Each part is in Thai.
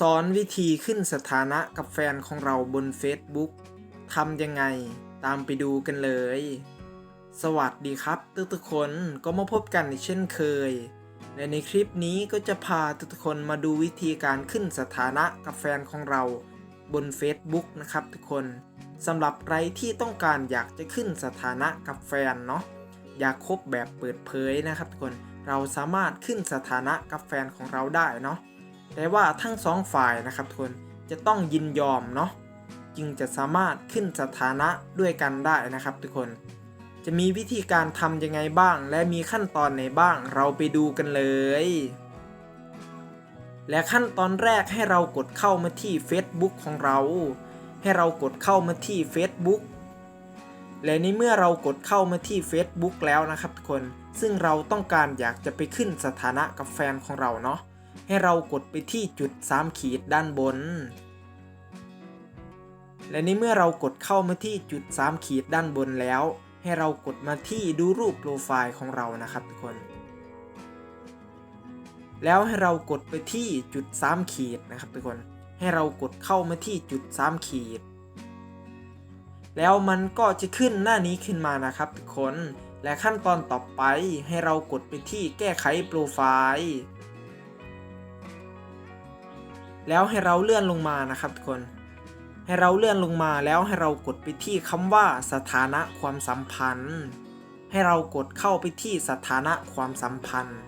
สอนวิธีขึ้นสถานะกับแฟนของเราบน Facebook ทำยังไงตามไปดูกันเลย สวัสดีครับ ทุกๆคนก็มาพบกันอีกเช่นเคย และในคลิปนี้ก็จะพาทุกๆคนมาดูวิธีการขึ้นสถานะกับแฟนของเราบน Facebook นะครับทุกคนสำหรับใครที่ต้องการอยากจะขึ้นสถานะกับแฟนเนาะอยากคบแบบเปิดเผยนะครับทุกคนเราสามารถขึ้นสถานะกับแฟนของเราได้เนาะ แต่ว่าทั้งสองฝ่ายนะครับทุกคนจะต้องยินยอมเนาะจึงจะสามารถขึ้นสถานะด้วยกันได้นะครับทุกคน จะมีวิธีการทำยังไงบ้าง และมีขั้นตอนไหนบ้าง เราไปดูกันเลย และขั้นตอนแรกให้เรากดเข้ามาที่ Facebook ของเรา ให้เรากดเข้ามาที่ Facebook และในเมื่อเรากดเข้ามาที่ Facebook แล้วนะครับทุกคน ซึ่งเราต้องการอยากจะไปขึ้นสถานะกับแฟนของเราเนาะ ให้เรากดไปที่จุด 3 ขีดด้านบน และในเมื่อเรากดเข้ามาที่จุด 3 ขีดด้านบนแล้ว ให้เรากดมาที่ดูรูปโปรไฟล์ของเรานะครับทุกคน แล้วให้เรากดไปที่จุด 3 ขีดนะครับทุกคน ให้เรากดเข้ามาที่จุด 3 ขีด แล้วมันก็จะขึ้นหน้านี้ขึ้นมานะครับทุกคน และขั้นตอนต่อไปให้เรากดไปที่แก้ไขโปรไฟล์ แล้วให้เราเลื่อนลงมานะครับทุกคน ให้เราเลื่อนลงมาแล้วให้เรากดไปที่คำว่าสถานะความสัมพันธ์ ให้เรากดเข้าไปที่สถานะความสัมพันธ์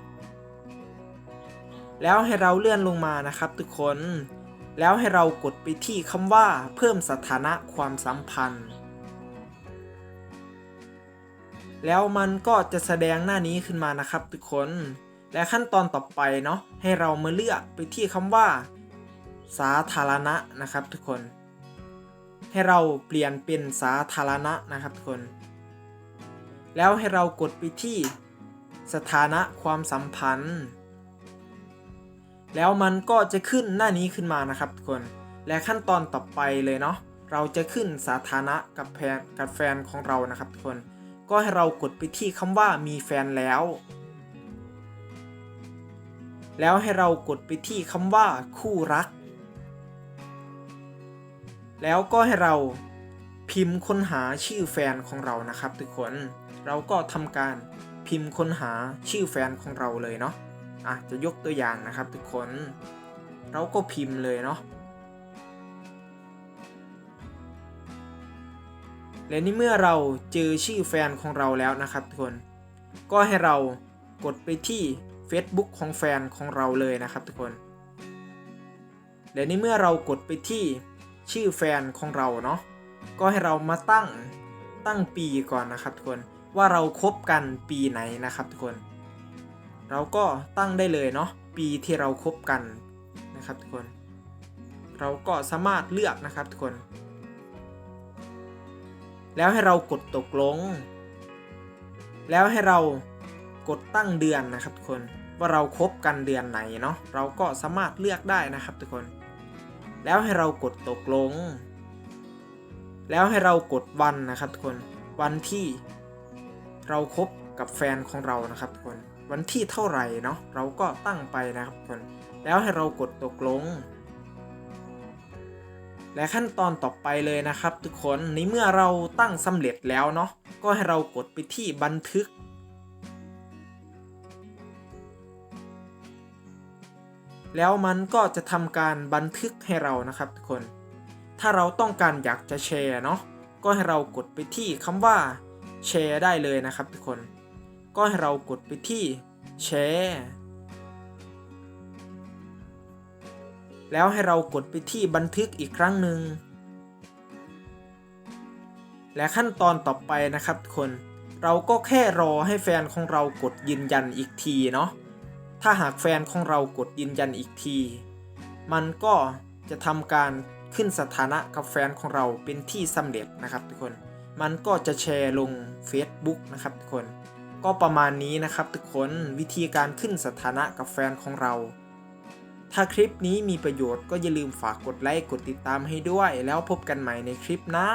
แล้วให้เราเลื่อนลงมานะครับทุกคน แล้วให้เรากดไปที่คำว่าเพิ่มสถานะความสัมพันธ์ แล้วมันก็จะแสดงหน้านี้ขึ้นมานะครับทุกคน และขั้นตอนต่อไปเนาะให้เรามาเลือกไปที่คำว่า สาธารณะนะครับทุกคน ให้เราเปลี่ยนเป็นสาธารณะนะครับทุกคน แล้วให้เรากดไปที่สถานะความสัมพันธ์ แล้วมันก็จะขึ้นหน้านี้ขึ้นมานะครับทุกคน และขั้นตอนต่อไปเลยเนาะเราจะขึ้นสาธารณะกับแฟนกับแฟนของเรานะครับทุกคน ก็ให้เรากดไปที่คำว่ามีแฟนแล้ว แล้วให้เรากดไปที่คำว่าคู่รัก แล้วก็ให้เราพิมพ์ค้นหาชื่อแฟนของเรานะครับ ทุกคน เราก็ทำการพิมพ์ค้นหาชื่อแฟนของเราเลยเนาะอะจะยกตัวอย่างนะครับ ทุกคน เราก็พิมพ์เลยเนาะและนี่เมื่อเราเจอชื่อแฟนของเราแล้วนะครับ ทุกคน ก็ให้เรากดไปที่ Facebook ของแฟนของเราเลยนะครับ ทุกคน และนี่เมื่อเรากดไปที่ ชื่อแฟนของเราเนาะก็ให้เรามาตั้งตั้งปีก่อนนะครับทุกคนว่าเราครบกันปีไหนนะครับทุกคน เราก็ตั้งได้เลยเนาะปีที่เราครบกันนะครับทุกคน เราก็สามารถเลือกนะครับทุกคน แล้วให้เรากดตกลง แล้วให้เรากดตั้งเดือนนะครับทุกคนว่าเราครบกันเดือนไหนเนาะเราก็สามารถเลือกได้นะครับทุกคน แล้วให้เรากดตกลง แล้วให้เรากดวันนะครับทุกคนวันที่เราครบกับแฟนของเรานะครับทุกคนวันที่เท่าไหร่เนาะเราก็ตั้งไปนะครับทุกคนแล้วให้เรากดตกลง และขั้นตอนต่อไปเลยนะครับ ทุกคนในเมื่อเราตั้งสำเร็จแล้วเนาะก็ให้เรากดไปที่บันทึก แล้วมันก็จะทำการบันทึกให้เรานะครับทุกคน ถ้าเราต้องการอยากจะแชร์เนาะก็ให้เรากดไปที่คำว่าแชร์ได้เลยนะครับทุกคน ก็ให้เรากดไปที่แชร์แล้วให้เรากดไปที่บันทึกอีกครั้งหนึ่ง และขั้นตอนต่อไปนะครับทุกคน เราก็แค่รอให้แฟนของเรากดยืนยันอีกทีเนาะ ถ้าหากแฟนของเรากดยืนยันอีกที มันก็จะทำการขึ้นสถานะกับแฟนของเราเป็นที่สำเร็จนะครับทุกคน มันก็จะแชร์ลง Facebook นะครับทุกคน ก็ประมาณนี้นะครับทุกคนวิธีการขึ้นสถานะกับแฟนของเรา ถ้าคลิปนี้มีประโยชน์ก็อย่าลืมฝากกดไลค์กดติดตามให้ด้วย แล้วพบกันใหม่ในคลิปหน้า